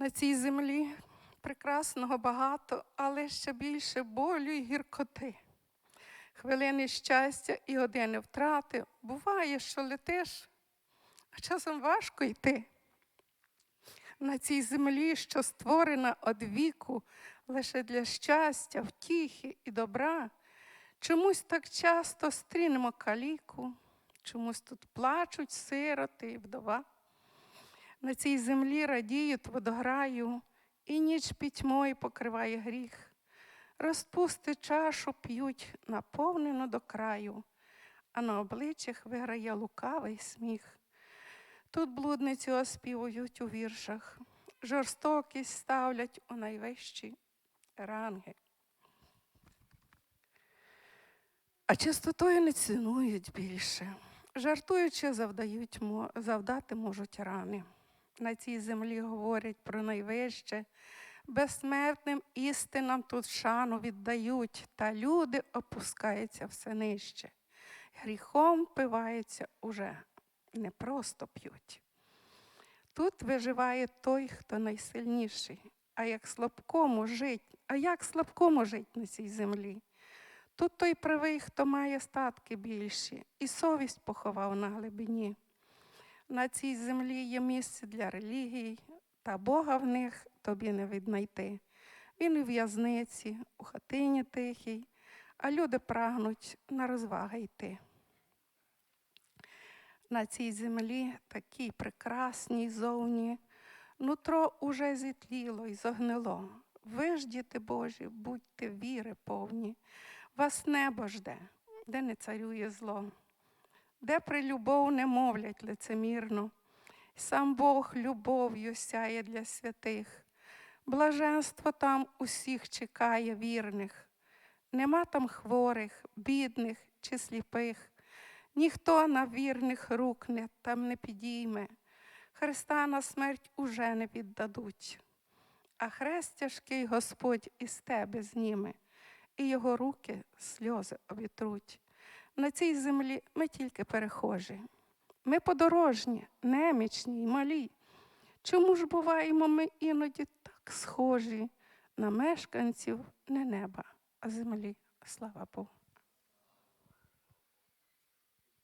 На цій землі прекрасного багато, але ще більше болю і гіркоти. Хвилини щастя і години втрати. Буває, що летиш, а часом важко йти. На цій землі, що створена од віку лише для щастя, втіхи і добра, чомусь так часто стрінемо каліку, чомусь тут плачуть сироти і вдова. На цій землі радіють водограю, і ніч пітьмою покриває гріх. Розпусти чашу п'ють наповнену до краю, а на обличчях виграє лукавий сміх. Тут блудниці оспівують у віршах, жорстокість ставлять у найвищі ранги. А чистотою не цінують більше, жартуючи, завдають, завдати можуть рани. На цій землі говорять про найвище, безсмертним істинам тут шану віддають, та люди опускаються все нижче. Гріхом пиваються уже не просто п'ють. Тут виживає той, хто найсильніший, а як слабкому жить, а як слабкому жить на цій землі. Тут той правий, хто має статки більші, і совість поховав на глибині. На цій землі є місце для релігій, та Бога в них тобі не віднайти. Він у в'язниці, у хатині тихій, а люди прагнуть на розваги йти. На цій землі такій прекрасній зовні, нутро уже зітліло й зогнило. Ви ж, діти Божі, будьте віри повні, вас небо жде, де не царює зло, де при любов не мовлять лицемірно, сам Бог любов'ю сяє для святих, блаженство там усіх чекає вірних, нема там хворих, бідних чи сліпих, ніхто на вірних рук не, там не підійме, Христа на смерть уже не віддадуть, а хрест тяжкий Господь із тебе зніме, і його руки сльози обітруть. На цій землі ми тільки перехожі. Ми подорожні, немічні й малі. Чому ж буваємо ми іноді так схожі на мешканців не неба, а землі? Слава Богу.